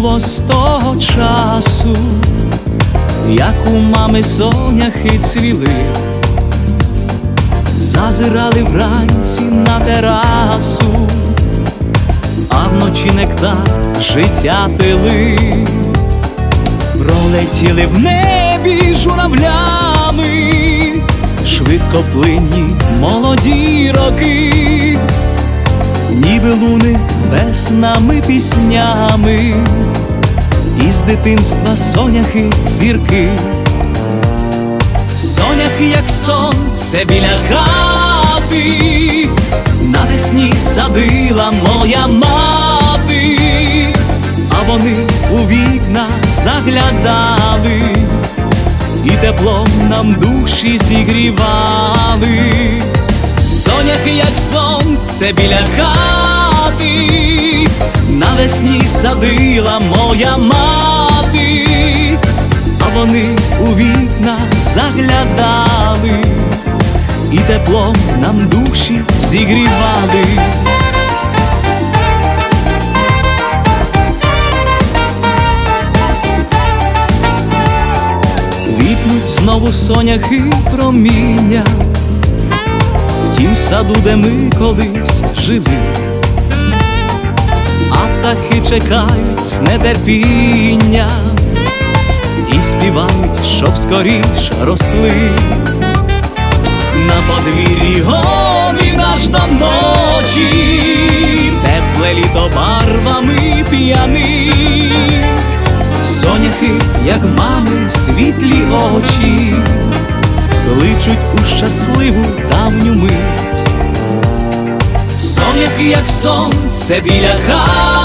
було з того часу, як у мами соняхи цвіли, зазирали вранці на терасу, а вночі нектар життя пили, пролетіли в небі журавлями, швидкоплинні молоді роки ніби луни веснами піснями, із дитинства соняхи зірки, соняхи, як сонце біля хати, навесні садила моя мати, а вони у вікна заглядали, і теплом нам душі зігрівали. Соняхи, як сонце біля хати, навесні садила моя мати, а вони у вікна заглядали, і теплом нам душі зігрівали. Квітнуть знову соняхи проміння в тім саду, де ми колись жили, птахи чекають з нетерпіння і співають, щоб скоріш росли. На подвір'ї гомін аж до ночі, тепле літо барвами п'янить, соняхи, як мами, світлі очі. Кличуть у щасливу давню мить. Як сонце біля хати,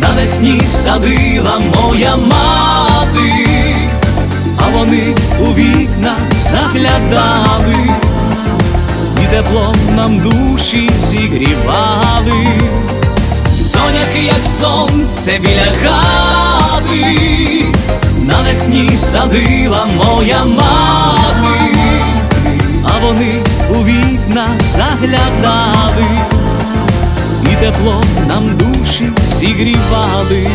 навесні садила моя мати, а вони у вікна заглядали, і теплом нам душі зігрівали. Соняхи, як сонце біля хати, навесні садила моя мати, а вони у вікна заглядали, теплом нам душі зігрівали.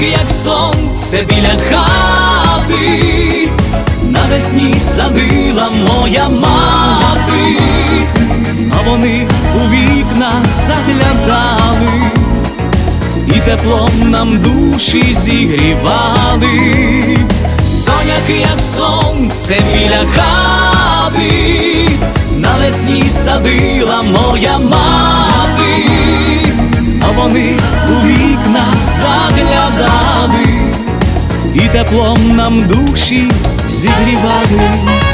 Як сонце біля хати, навесні садила моя мати, а вони у вікна заглядали, і теплом нам душі зігрівали. Соняхи, як сонце біля хати, навесні садила моя мати, а вони у вікна заглядали, і теплом нам душі зігрівали.